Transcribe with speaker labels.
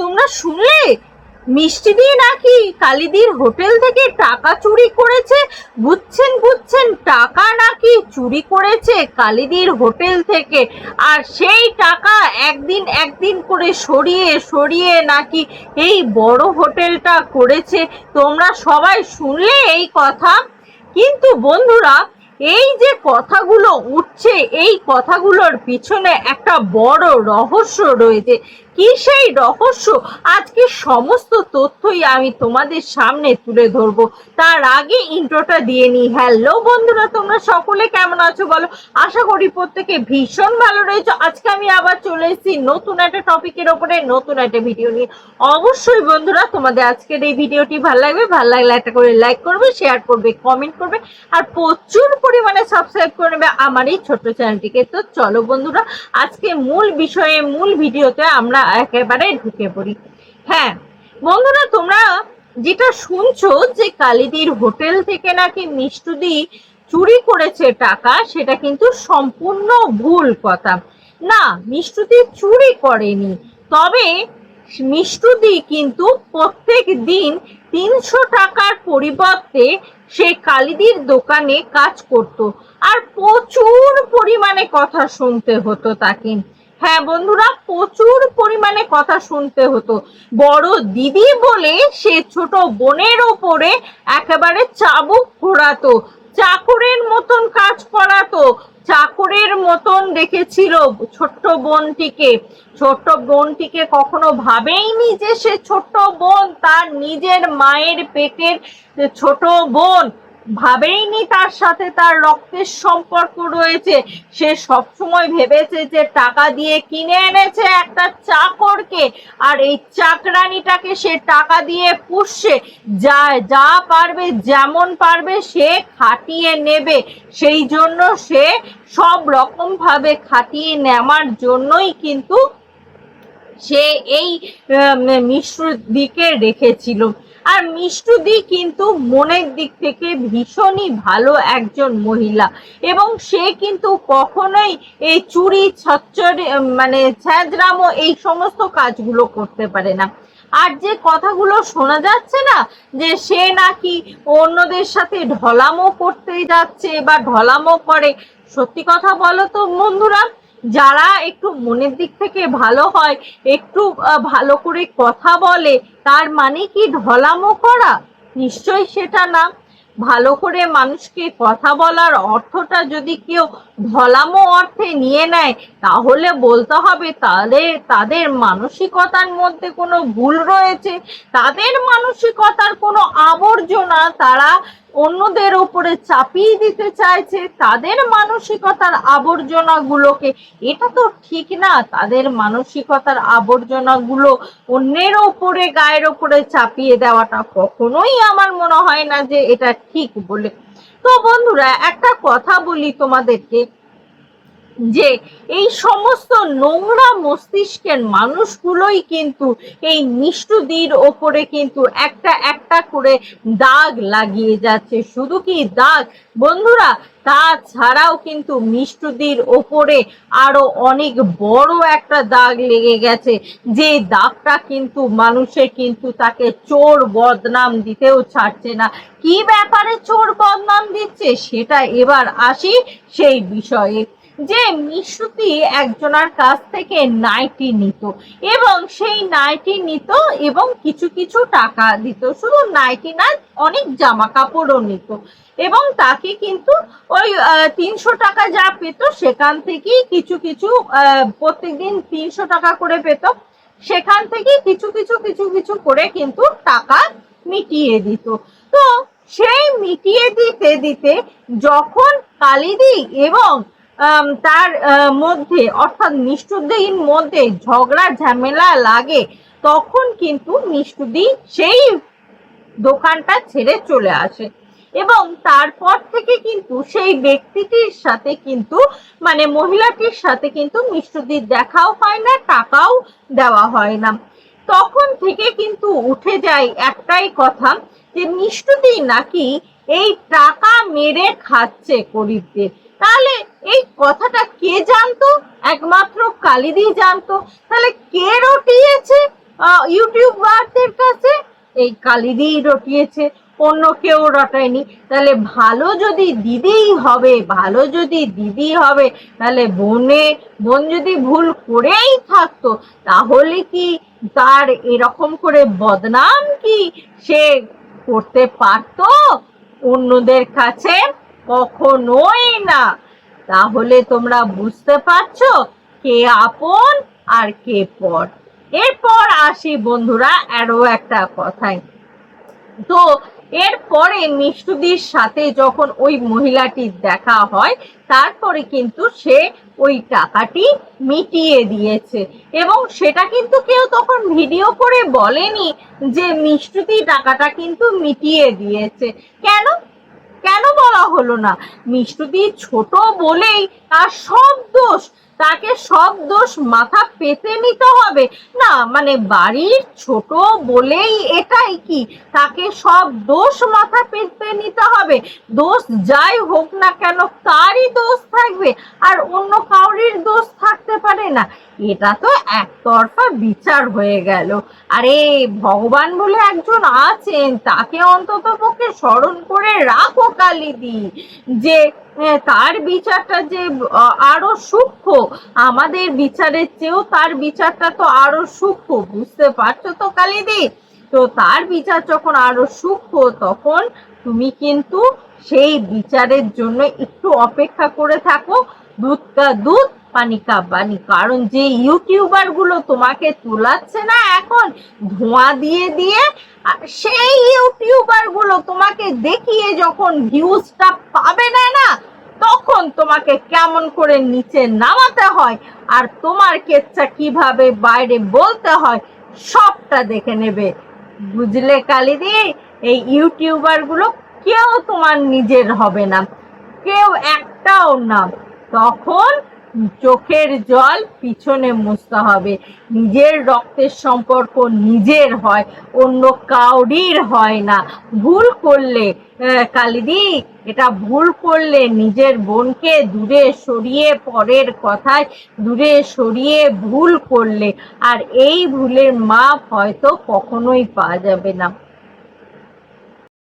Speaker 1: তোমরা শুনলে? মিষ্টি দিয়ে নাকি কালিদির হোটেল থেকে টাকা চুরি করেছে? বুঝছেন বুঝছেন, টাকা নাকি চুরি করেছে কালিদির হোটেল থেকে? আর সেই টাকা একদিন একদিন করে সরিয়ে সরিয়ে নাকি এই বড় হোটেলটা করেছে। তোমরা সবাই শুনলে এই কথা? কিন্তু বন্ধুরা, এই যে কথাগুলো উঠছে, এই কথাগুলোর পিছনে একটা বড় রহস্য রয়েছে। কি সেই রহস্য? আজকে সমস্ত তথ্যই আমি তোমাদের সামনে তুলে ধরবো। তার আগে ইন্ট্রোটা দিয়ে নিই হ্যালো বন্ধুরা, তোমরা সকলে কেমন আছো বলো? আশা করি প্রত্যেকে ভীষণ ভালো রয়েছে। আজকে আমি আবার চলে এসেছি নতুন একটা টপিকের ওপরে, নতুন একটা ভিডিও নিয়ে। অবশ্যই বন্ধুরা, তোমাদের আজকের এই ভিডিওটি ভালো লাগবে। ভালো লাগলে একটা করে লাইক করবে শেয়ার করবে কমেন্ট করবে, আর প্রচুর পরিমাণে সাবস্ক্রাইব করে নেবে আমার এই ছোট্ট চ্যানেলটিকে তো চলো বন্ধুরা, আজকে মূল বিষয়ে, মূল ভিডিওতে আমরা একেবারে ঢুকে পড়ি। হ্যাঁ বন্ধুরা, তোমরা যেটা শুনছো যে কালিদির হোটেল থেকে নাকি মিষ্টুদি চুরি করেছে টাকা, সেটা কিন্তু সম্পূর্ণ ভুল কথা। না, মিষ্টুদি চুরি করেনি, তবে মিষ্টুদি কিন্তু প্রত্যেক দিন তিনশো টাকার পরিবর্তে সে কালিদির দোকানে কাজ করত। আর প্রচুর পরিমাণে কথা শুনতে হতো তাকে। হ্যাঁ বন্ধুরা, প্রচুর পরিমাণে কথা শুনতে হতো। বড় দিদি বলে সে ছোট বোনের ওপরে একেবারে চাবুক ঘোরাতো, চাকরের মতন কাজ করাতো, চাকরের মতন দেখেছিল ছোট্ট বোনটিকে। ছোট্ট বোনটিকে কখনো ভাবেইনি যে সে ছোট্ট বোন, তার নিজের মায়ের পেটের ছোট বোন। ভাবেইনি তার সাথে তার রক্তের সম্পর্ক রয়েছে। সে সবসময় ভেবেছে যে টাকা দিয়ে কিনে এনেছে একটা চাকরকে, আর এই চাকরানিটাকে সে টাকা দিয়ে পুষছে। যা যা পারবে, যেমন পারবে সে খাটিয়ে নেবে। সেই জন্য সে সব রকম ভাবে খাটিয়ে নেওয়ার জন্যই কিন্তু সে এই মিশ্র দিকে রেখেছিল। আর মিষ্টুদি কিন্তু মনের দিক থেকে ভীষণই ভালো একজন মহিলা। এবং সে কিন্তু কখনোই এই চুরি ছচ্চরি মানে ছ্যাঁচড়ামো এই সমস্ত কাজগুলো করতে পারে না। আর যে কথাগুলো শোনা যাচ্ছে না, যে সে নাকি অন্যদের সাথে ঢলামো করতে যাচ্ছে বা ঢলামো করে, সত্যি কথা বলো তো বন্ধুরা যারা একটু মনের দিক থেকে ভালো হয়, একটু ভালো করে কথা বলে, তার মানে কি ঢলামো করা? নিশ্চয়ই সেটা না। ভালো করে মানুষকে কথা বলার অর্থটা যদি কেউ ঢলামো অর্থে নিয়ে নেয়, তাহলে বলতে হবে তাদের তাদের মানসিকতার মধ্যে কোনো ভুল রয়েছে, তাদের মানসিকতার কোনো আবর্জনা তারা অন্যদের উপরে চাপিয়ে দিতে চাইছে তাদের মানসিকতার আবর্জনাগুলোকে। এটা তো ঠিক না, তাদের মানসিকতার আবর্জনাগুলো অন্যের ওপরে গায়ের ওপরে চাপিয়ে দেওয়াটা কখনোই আমার মনে হয় না যে এটা ঠিক বলে। তো বন্ধুরা, একটা কথা বলি তোমাদেরকে। যে এই সমস্ত নোংরা মস্তিষ্কের মানুষগুলোই কিন্তু এই নিষ্ঠুদির ওপরে কিন্তু একটা একটা করে দাগ লাগিয়ে যাচ্ছে। শুধু কি দাগ? বন্ধুরা, তাছাড়াও কিন্তু মিষ্টুদির ওপরে আরও অনেক বড় একটা দাগ লেগে গেছে। যে দাগটা কিন্তু মানুষের কিন্তু তাকে চোর বদনাম দিতেও ছাড়ছে না। কি ব্যাপারে চোর বদনাম দিচ্ছে সেটা এবার আসি সেই বিষয়ে। যে মিশুতি একজনের কাছ থেকে নাইটি নিত এবং সেই নাইটি নিত এবং কিছু কিছু টাকা দিত। শুধু নাইটি না অনেক জামা কাপড়ও নিত। এবং তাকে কিন্তু ওই তিনশো টাকা যা পেত সেখান থেকেই কিছু কিছু প্রত্যেকদিন তিনশো টাকা করে পেত। সেখান থেকে কিছু কিছু কিছু কিছু করে কিন্তু টাকা মিটিয়ে দিত। তো সেই মিটিয়ে দিতে দিতে যখন কালিদি এবং তার মধ্যে, অর্থাৎ নিষ্ঠুরদের মধ্যে ঝগড়া, ঝামেলা লাগে, তখন কিন্তু নিষ্ঠুদি সেই দোকানটা ছেড়ে চলে আসে। এবং তারপর থেকে কিন্তু সেই ব্যক্তিটির সাথে কিন্তু মানে মহিলাটির সাথে কিন্তু মিষ্টুদির দেখাও হয় না, টাকাও দেওয়া হয় না। তখন থেকে কিন্তু উঠে যায় একটাই কথা, যে মিষ্টুদি নাকি এই টাকা মেরে খাচ্ছে গরিবদের তাহলে এই কথাটা কে জানতো? একমাত্র কালিদি জানতো। তাহলে কে রটিয়েছে ইউটিউবারদের কাছে? এই কালিদি রটিয়েছে, অন্য কেউ রটায়নি তাহলে ভালো যদি দিদিই হবে, ভালো যদি দিদি হবে, তাহলে বোনে, বোন যদি ভুল করেই থাকতো, তাহলে কি তার এরকম করে বদনাম কি সে করতে পারতো? অন্যদের কাছে কখনোই না। তাহলে তোমরা বুঝতে পারছ কে আপন আর কে পর। এরপর আসি বন্ধুরা আরও একটা কথায়। তো এরপরে মিষ্টুদির সাথে যখন ওই মহিলাটির দেখা হয়, তারপরে কিন্তু সে ওই টাকাটি মিটিয়ে দিয়েছে। এবং সেটা কিন্তু কেউ তখন ভিডিও করে বলেনি যে মিষ্টুদি টাকাটা কিন্তু মিটিয়ে দিয়েছে। কেন? কেন বলা হলো না? মিষ্টুদি ছোট বলেই তার সব দোষ তাকে সব দোষ মাথা পেতে নিতে হবে। না মানে বাড়ির ছোট বলেই এটাই কি? তাকে সব দোষ মাথা পেতে নিতে হবে। দোষ যাই হোক না কেন, তারই দোষ থাকবে। আর অন্য কাউরির দোষ থাকতে পারে না। এটা তো একতরফা বিচার হয়ে গেল। আরে, ভগবান বলে একজন আছেন, তাকে অন্তত পক্ষে স্মরণ করে রাখো কালিদি, যে তার বিচারটা যে আরও সূক্ষ্ম, আমাদের বিচারের চেয়েও তার বিচারটা তো আরও সূক্ষ্ম, বুঝতে পারছ তো কালিদি? তো তার বিচার যখন আরও সূক্ষ্ম, তখন তুমি কিন্তু সেই বিচারের জন্য একটু অপেক্ষা করে থাকো। দুধ কা দুধ, পানি কা পানি। কারণ যে ইউটিউবারগুলো তোমাকে তোলাচ্ছে না এখন, ধোঁয়া দিয়ে দিয়ে সেই ইউটিউবারগুলো তোমাকে দেখিয়ে যখন ভিউজটা পাবে না না তখন তোমাকে কেমন করে নিচে নামাতে হয় আর তোমার কেচ্ছা কীভাবে বাইরে বলতে হয়, সবটা দেখে নেবে। বুঝলে কালিদি? এই ইউটিউবারগুলো কেউ তোমার নিজের হবে না, কেউ একটাও না। তখন চোখের জল পিছনে মুছতে হবে। নিজের রক্তের সম্পর্ক নিজের হয়, অন্য কাউরির হয় না। ভুল করলে কালিদি, এটা ভুল করলে নিজের বোনকে দূরে সরিয়ে পরের কথায়, দূরে সরিয়ে ভুল করলে। আর এই ভুলের মাপ হয়তো কখনোই পাওয়া যাবে না।